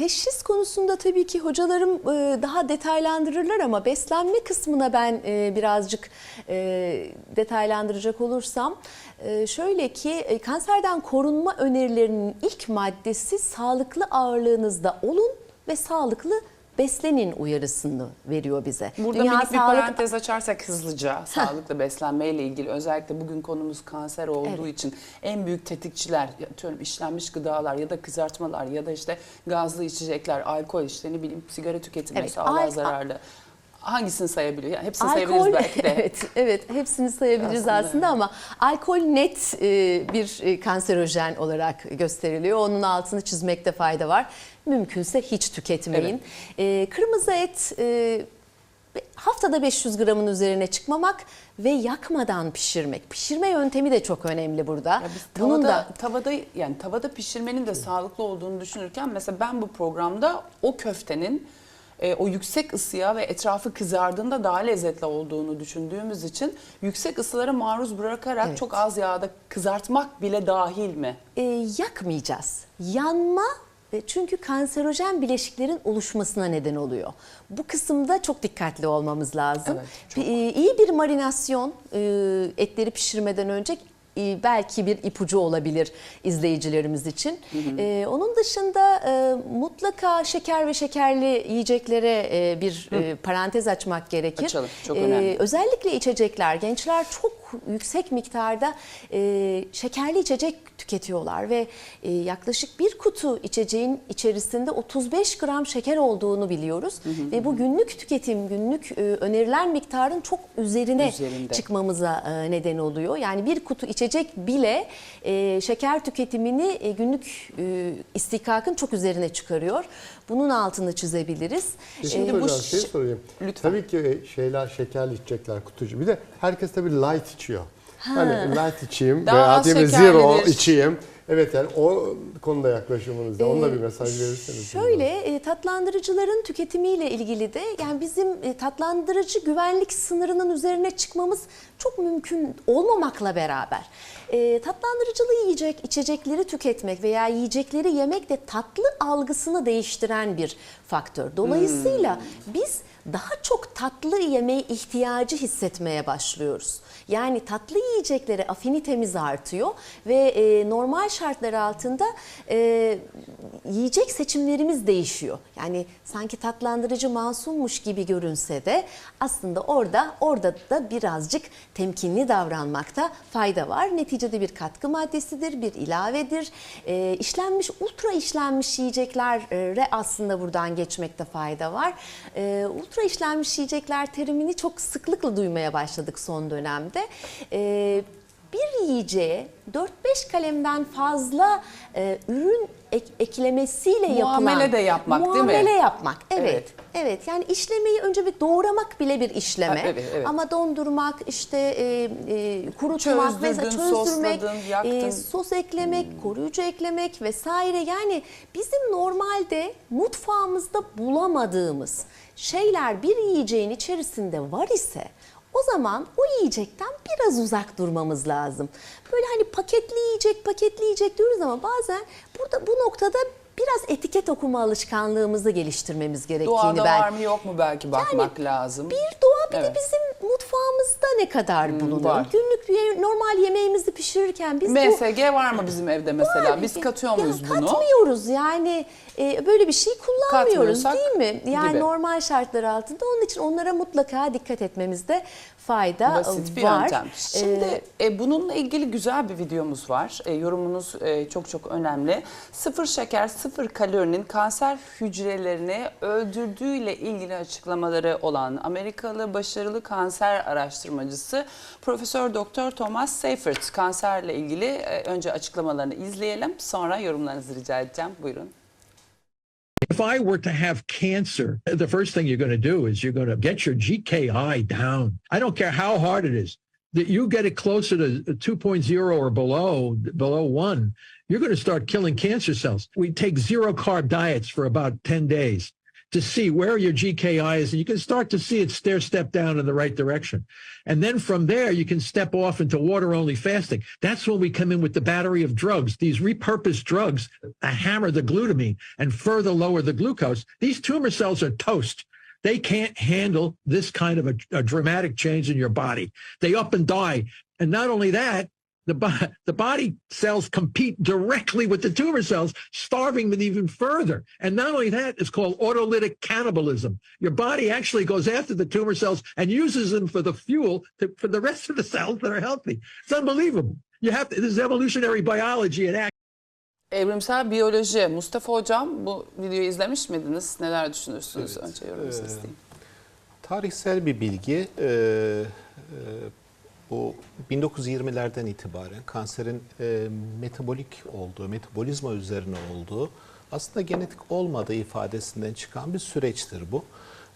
teşhis konusunda tabii ki hocalarım e, daha detaylandırırlar ama beslenme kısmına ben e, birazcık e, detaylandıracak olursam şöyle ki kanserden korunma önerilerinin ilk maddesi sağlıklı ağırlığınızda olun ve sağlıklı beslenin uyarısını veriyor bize. Burada Dünya minik bir Sağlık parantez açarsak hızlıca sağlıklı beslenmeyle ilgili özellikle bugün konumuz kanser olduğu Evet. için en büyük tetikçiler atıyorum işlenmiş gıdalar ya da kızartmalar ya da işte gazlı içecekler, alkol işte ne bileyim sigara tüketimi Evet, sağlığa zararlı. Hangisini sayabiliyor? Yani hepsini Alkol, sayabiliriz belki de. evet, evet hepsini sayabiliriz Aslında aslında, ama alkol net e, bir e, kanserojen olarak gösteriliyor. Onun altını çizmekte fayda var. Mümkünse hiç tüketmeyin. E, kırmızı et e, haftada 500 gramın üzerine çıkmamak ve yakmadan pişirmek. Pişirme yöntemi de çok önemli burada. Ya biz Bunun tavada, da tavada yani tavada pişirmenin de sağlıklı olduğunu düşünürken mesela ben bu programda o köftenin e, o yüksek ısıya ve etrafı kızardığında daha lezzetli olduğunu düşündüğümüz için yüksek ısılara maruz bırakarak Evet. çok az yağda kızartmak bile dahil mi? e, yakmayacağız. Yanma çünkü kanserojen bileşiklerin oluşmasına neden oluyor. Bu kısımda çok dikkatli olmamız lazım. Evet, çok. E, iyi bir marinasyon e, etleri pişirmeden önce belki bir ipucu olabilir izleyicilerimiz için. E, onun dışında e, mutlaka şeker ve şekerli yiyeceklere e, bir e, parantez açmak gerekir. Açalım, çok E, önemli. özellikle içecekler, gençler çok yüksek miktarda e, şekerli içecek tüketiyorlar ve e, yaklaşık bir kutu içeceğin içerisinde 35 gram şeker olduğunu biliyoruz ve bu günlük tüketim, günlük e, önerilen miktarın çok üzerine Üzerinde. çıkmamıza e, neden oluyor. Yani bir kutu içecek bile e, şeker tüketimini e, günlük e, istikakın çok üzerine çıkarıyor. Bunun altını çizebiliriz. Şimdi E, hocam bu şey sorayım. Lütfen. Tabii ki şeyler şekerli içecekler kutucu. Bir de herkes tabii light içiyor. Hani light içeyim Daha veya az mi zero şekerlidir. içeyim. Evet yani o konuda yaklaşımınızda. Onunla Ee, bir mesaj verirseniz. Şöyle e, tatlandırıcıların tüketimiyle ilgili de yani bizim e, tatlandırıcı güvenlik sınırının üzerine çıkmamız çok mümkün olmamakla beraber e, tatlandırıcılı yiyecek içecekleri tüketmek veya yiyecekleri yemek de tatlı algısını değiştiren bir faktör. Dolayısıyla biz daha çok tatlı yemeğe ihtiyacı hissetmeye başlıyoruz. Yani tatlı yiyeceklere afinitemiz artıyor ve e, normal şartlar altında e, yiyecek seçimlerimiz değişiyor. Yani sanki tatlandırıcı masummuş gibi görünse de aslında orada orada da birazcık temkinli davranmakta fayda var. Neticede bir katkı maddesidir, bir ilavedir. E, işlenmiş, ultra işlenmiş yiyeceklere aslında buradan geçmekte fayda var. E, ultra işlenmiş yiyecekler terimini çok sıklıkla duymaya başladık son dönemde. E, bir yiyeceğe 4-5 kalemden fazla e, ürün ek- eklemesiyle yapılan Muamele de yapmak, değil mi? muamele yapmak. Evet. Evet. Evet. Yani işlemeyi önce bir doğramak bile bir işleme. Ha, evet, evet. Ama dondurmak, işte e, e, kurutmak, Çözdürdün, mesela çözdürmek, sosladın, e, sos eklemek, koruyucu eklemek vesaire. Yani bizim normalde mutfağımızda bulamadığımız şeyler bir yiyeceğin içerisinde var ise o zaman o yiyecekten biraz uzak durmamız lazım. Böyle hani paketli yiyecek, paketli yiyecek diyoruz ama bazen burada bu noktada biraz etiket okuma alışkanlığımızı geliştirmemiz gerektiğini Doğada ben var mı yok mu belki bakmak lazım. bir doğa bir Evet. de bizim mutfağımızda ne kadar bulunuyor? var. Günlük bir normal yemeğimizi pişirirken biz bu MSG var mı bizim evde mesela? Var. Biz katıyor Ya muyuz bunu? Katmıyoruz yani e, böyle bir şey kullanmıyoruz değil mi? Yani gibi. normal şartlar altında onun için onlara mutlaka dikkat etmemizde fayda Basit bir var. yöntem. Şimdi Ee, e, bununla ilgili güzel bir videomuz var. E, yorumunuz e, çok çok önemli. Sıfır şeker, sıfır kalorinin kanser hücrelerini öldürdüğüyle ilgili açıklamaları olan Amerikalı başarılı kanser araştırmacısı Profesör Doktor Thomas Seifert kanserle ilgili e, önce açıklamalarını izleyelim. Sonra yorumlarınızı rica edeceğim. Buyurun. If I were to have cancer, the first thing you're going to do is you're going to get your GKI down. I don't care how hard it is. That you get it closer to 2.0 or below, below one, you're going to start killing cancer cells. We take zero carb diets for about 10 days. to see where your GKI is, and you can start to see it stair step down in the right direction. And then from there, you can step off into water only fasting. That's when we come in with the battery of drugs, these repurposed drugs that hammer the glutamine and further lower the glucose. These tumor cells are toast. They can't handle this kind of a, a dramatic change in your body. They up and die. And not only that, the, the body cells compete directly with the tumor cells, starving them even further. And not only that, it's called autolytic cannibalism. Your body actually goes after the tumor cells and uses them for the fuel to, for the rest of the cells that are healthy. It's unbelievable. You have to, this is evolutionary biology in action. Evrimsel biyoloji. Mustafa Hocam bu videoyu izlemiş miydiniz? Neler düşünürsünüz? Evet. Önce yorumunuzu Ee, isteyeyim. Tarihsel bir bilgi. Ee, e, bu 1920'lerden itibaren kanserin e, metabolik olduğu, metabolizma üzerine olduğu aslında genetik olmadığı ifadesinden çıkan bir süreçtir bu.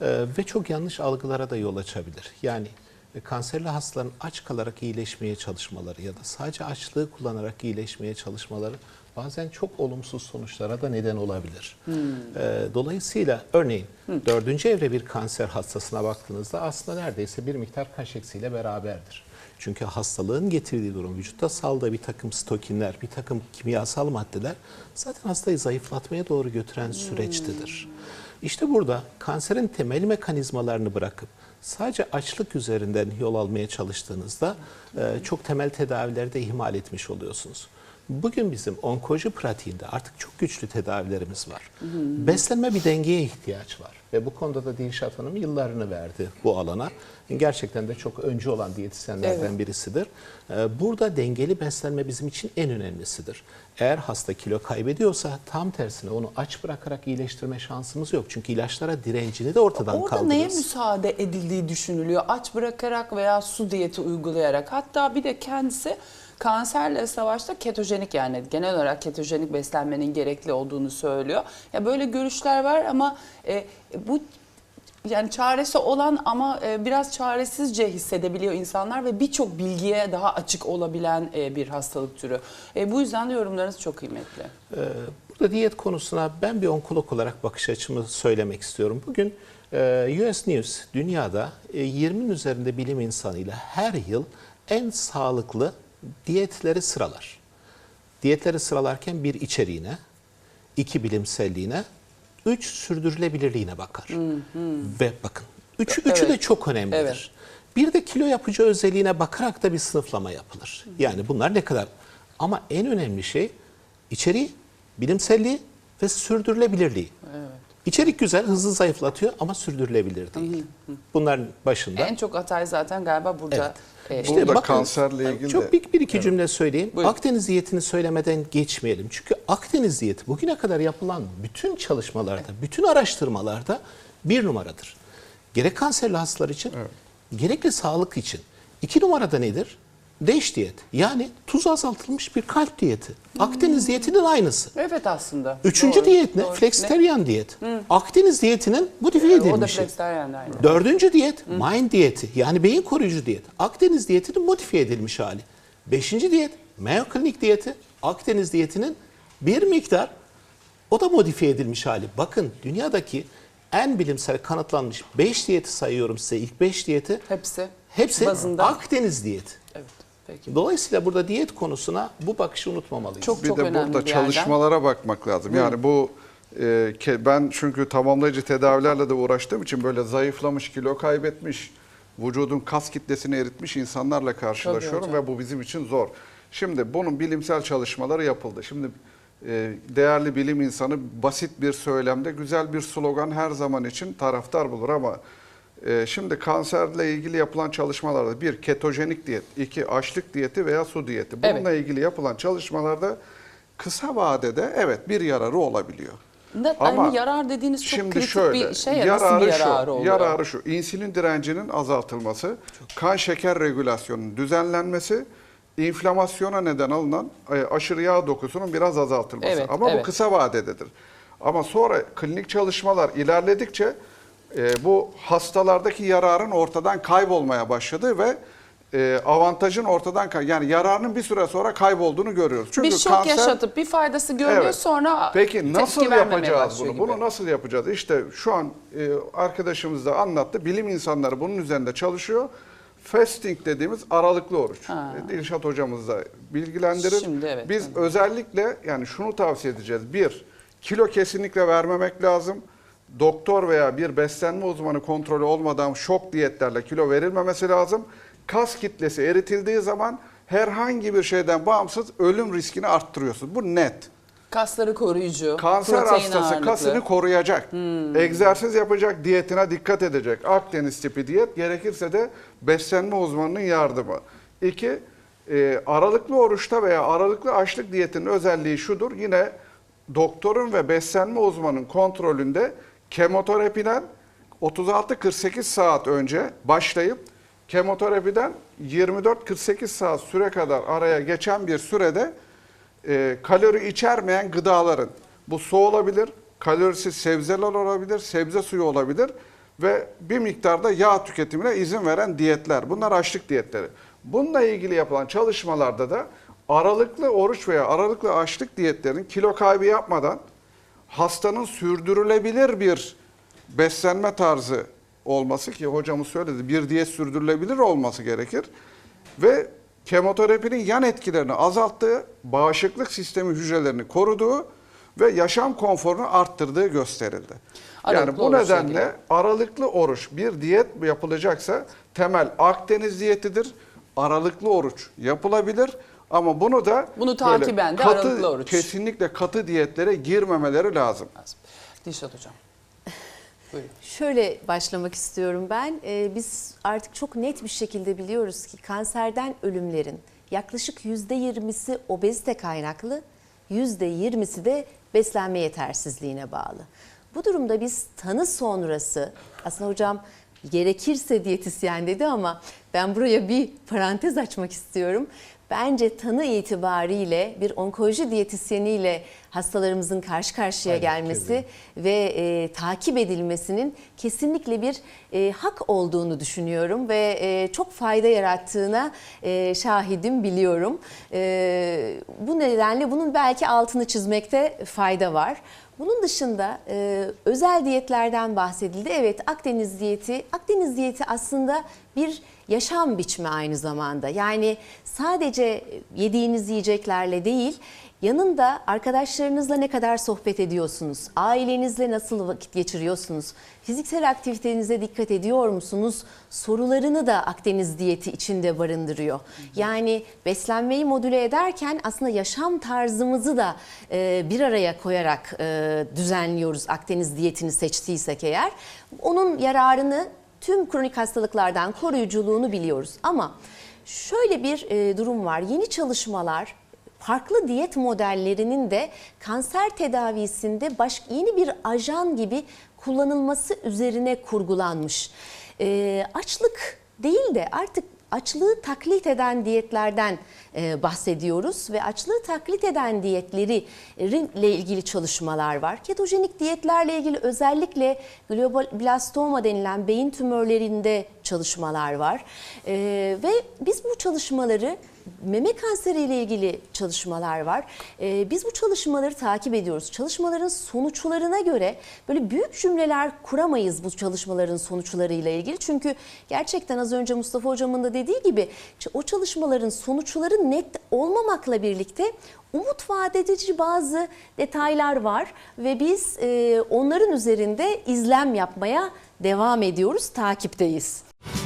Ee, ve çok yanlış algılara da yol açabilir. Yani e, kanserli hastaların aç kalarak iyileşmeye çalışmaları ya da sadece açlığı kullanarak iyileşmeye çalışmaları bazen çok olumsuz sonuçlara da neden olabilir. Ee, dolayısıyla örneğin dördüncü evre bir kanser hastasına baktığınızda aslında neredeyse bir miktar kaş eksiğiyle beraberdir. Çünkü hastalığın getirdiği durum vücutta saldığı bir takım stokinler, bir takım kimyasal maddeler zaten hastayı zayıflatmaya doğru götüren süreçtedir. İşte burada kanserin temel mekanizmalarını bırakıp sadece açlık üzerinden yol almaya çalıştığınızda e, çok temel tedavileri de ihmal etmiş oluyorsunuz. Bugün bizim onkoloji pratiğinde artık çok güçlü tedavilerimiz var. Beslenme bir dengeye ihtiyaç var. Ve bu konuda da Dilşat Hanım yıllarını verdi bu alana. Gerçekten de çok öncü olan diyetisyenlerden Evet. birisidir. Ee, Burada dengeli beslenme bizim için en önemlisidir. Eğer hasta kilo kaybediyorsa tam tersine onu aç bırakarak iyileştirme şansımız yok. Çünkü ilaçlara direncini de ortadan Orada kaldırırız. neye müsaade edildiği düşünülüyor? Aç bırakarak veya su diyeti uygulayarak. Hatta bir de kendisi kanserle savaşta ketojenik yani genel olarak ketojenik beslenmenin gerekli olduğunu söylüyor. Ya böyle görüşler var ama e, bu yani çaresi olan ama e, biraz çaresizce hissedebiliyor insanlar ve birçok bilgiye daha açık olabilen e, bir hastalık türü. E, bu yüzden de yorumlarınız çok kıymetli. Burada diyet konusuna ben bir onkolog olarak bakış açımı söylemek istiyorum. Bugün US News dünyada e, 20'nin üzerinde bilim insanıyla her yıl en sağlıklı diyetleri sıralar. Diyetleri sıralarken bir içeriğine, iki bilimselliğine, üç sürdürülebilirliğine bakar. Ve bakın, üçü, üçü de Evet. çok önemlidir. Evet. Bir de kilo yapıcı özelliğine bakarak da bir sınıflama yapılır. Yani bunlar ne kadar... Ama en önemli şey içeriği, bilimselliği ve sürdürülebilirliği. İçerik güzel, hızlı zayıflatıyor ama sürdürülebilir değil. Bunların başında. En çok hatay zaten galiba burada. e, İşte Burada bakın, kanserle ilgili Çok de- bir, bir iki cümle söyleyeyim. Buyurun. Akdeniz diyetini söylemeden geçmeyelim. Çünkü Akdeniz diyeti bugüne kadar yapılan bütün çalışmalarda, bütün araştırmalarda bir numaradır. Gerek kanserli hastalar için, gerekli sağlık için. İki numarada nedir? DASH diyet. Yani tuz azaltılmış bir kalp diyeti. Akdeniz diyetinin aynısı. Evet aslında. Üçüncü Doğru, diyet ne? doğru. Flexitarian diyet. Akdeniz diyetinin modifiye Ne? O da edilmişi. flexitarian aynı. Dördüncü diyet mind diyeti yani beyin koruyucu diyet. Akdeniz diyetinin modifiye edilmiş hali. Beşinci diyet Mayo Clinic diyeti. Akdeniz diyetinin bir miktar o da modifiye edilmiş hali. Bakın dünyadaki en bilimsel kanıtlanmış 5 diyeti sayıyorum size. İlk 5 diyeti. Hepsi. Hepsi bazında. Akdeniz diyeti. Evet. Peki. Dolayısıyla burada diyet konusuna bu bakışı unutmamalıyız. Çok Bir çok de önemli burada bir yerden. çalışmalara bakmak lazım. Yani bu e, ben çünkü tamamlayıcı tedavilerle de uğraştığım için böyle zayıflamış, kilo kaybetmiş, vücudun kas kitlesini eritmiş insanlarla karşılaşıyorum ve bu bizim için zor. Şimdi bunun bilimsel çalışmaları yapıldı. Şimdi e, değerli bilim insanı basit bir söylemde güzel bir slogan her zaman için taraftar bulur ama e, şimdi kanserle ilgili yapılan çalışmalarda bir ketojenik diyet, iki açlık diyeti veya su diyeti. Bununla ilgili yapılan çalışmalarda kısa vadede evet bir yararı olabiliyor. Ne, Ama hani yarar dediğiniz çok Şimdi kritik şöyle, bir şey. ya, Nasıl bir yararı şu, oluyor? yararı şu, insülin direncinin azaltılması, kan şeker regülasyonunun düzenlenmesi, inflamasyona neden alınan e, aşırı yağ dokusunun biraz azaltılması. Evet, Ama evet. bu kısa vadededir. Ama sonra klinik çalışmalar ilerledikçe e, bu hastalardaki yararın ortadan kaybolmaya başladı ve e, avantajın ortadan kay yani yararının bir süre sonra kaybolduğunu görüyoruz. Çünkü bir şok kanser yaşatıp bir faydası görülüyor Evet. sonra Peki nasıl yapacağız bunu? gibi. Bunu nasıl yapacağız? İşte şu an e, arkadaşımız da anlattı. Bilim insanları bunun üzerinde çalışıyor. Fasting dediğimiz aralıklı oruç. E, Dilşat hocamız da bilgilendirir. Şimdi evet, Biz evet. özellikle yani şunu tavsiye edeceğiz. Bir, kilo kesinlikle vermemek lazım. Doktor veya bir beslenme uzmanı kontrolü olmadan şok diyetlerle kilo verilmemesi lazım. Kas kitlesi eritildiği zaman herhangi bir şeyden bağımsız ölüm riskini arttırıyorsun. Bu net. Kasları koruyucu, Kanser protein hastası ağırlıklı. Hmm. kasını koruyacak. Egzersiz yapacak, diyetine dikkat edecek. Akdeniz tipi diyet, gerekirse de beslenme uzmanının yardımı. İki, e, aralıklı oruçta veya aralıklı açlık diyetinin özelliği şudur. Yine doktorun ve beslenme uzmanının kontrolünde kemoterapiden 36-48 saat önce başlayıp kemoterapiden 24-48 saat süre kadar araya geçen bir sürede e, kalori içermeyen gıdaların bu su olabilir, kalorisiz sebzeler olabilir, sebze suyu olabilir ve bir miktarda yağ tüketimine izin veren diyetler. Bunlar açlık diyetleri. Bununla ilgili yapılan çalışmalarda da aralıklı oruç veya aralıklı açlık diyetlerinin kilo kaybı yapmadan hastanın sürdürülebilir bir beslenme tarzı olması ki hocamız söyledi bir diyet sürdürülebilir olması gerekir ve kemoterapinin yan etkilerini azalttığı, bağışıklık sistemi hücrelerini koruduğu ve yaşam konforunu arttırdığı gösterildi. yani Aralıklı bu oruçla nedenle ilgili. aralıklı oruç bir diyet yapılacaksa temel Akdeniz diyetidir. Aralıklı oruç yapılabilir ama bunu da Bunu takiben de katı, aralıklı oruç. kesinlikle katı diyetlere girmemeleri lazım. lazım. Dilşat Hocam. Buyurun. Şöyle başlamak istiyorum ben. Ee, biz artık çok net bir şekilde biliyoruz ki kanserden ölümlerin yaklaşık %20'si obezite kaynaklı, %20'si de beslenme yetersizliğine bağlı. Bu durumda biz tanı sonrası, aslında hocam gerekirse diyetisyen dedi ama ben buraya bir parantez açmak istiyorum. Bence tanı itibariyle bir onkoloji diyetisyeniyle hastalarımızın karşı karşıya Aynen, gelmesi ve e, takip edilmesinin kesinlikle bir e, hak olduğunu düşünüyorum ve e, çok fayda yarattığına e, şahidim biliyorum. E, bu nedenle bunun belki altını çizmekte fayda var. Bunun dışında e, özel diyetlerden bahsedildi. Evet Akdeniz diyeti, Akdeniz diyeti aslında bir yaşam biçimi aynı zamanda. Yani sadece yediğiniz yiyeceklerle değil, yanında arkadaşlarınızla ne kadar sohbet ediyorsunuz, ailenizle nasıl vakit geçiriyorsunuz, fiziksel aktivitenize dikkat ediyor musunuz sorularını da Akdeniz diyeti içinde barındırıyor. Yani beslenmeyi modüle ederken aslında yaşam tarzımızı da e, bir araya koyarak e, düzenliyoruz Akdeniz diyetini seçtiysek eğer. Onun yararını tüm kronik hastalıklardan koruyuculuğunu biliyoruz. Ama şöyle bir e, durum var. Yeni çalışmalar farklı diyet modellerinin de kanser tedavisinde baş, yeni bir ajan gibi kullanılması üzerine kurgulanmış. E, açlık değil de artık açlığı taklit eden diyetlerden e, bahsediyoruz ve açlığı taklit eden diyetlerle ilgili çalışmalar var. Ketojenik diyetlerle ilgili özellikle glioblastoma denilen beyin tümörlerinde çalışmalar var. E, ve biz bu çalışmaları meme kanseriyle ilgili çalışmalar var. Ee, biz bu çalışmaları takip ediyoruz. Çalışmaların sonuçlarına göre böyle büyük cümleler kuramayız bu çalışmaların sonuçlarıyla ilgili. Çünkü gerçekten az önce Mustafa Hocam'ın da dediği gibi o çalışmaların sonuçları net olmamakla birlikte umut vaat edici bazı detaylar var ve biz e, onların üzerinde izlem yapmaya devam ediyoruz, takipteyiz.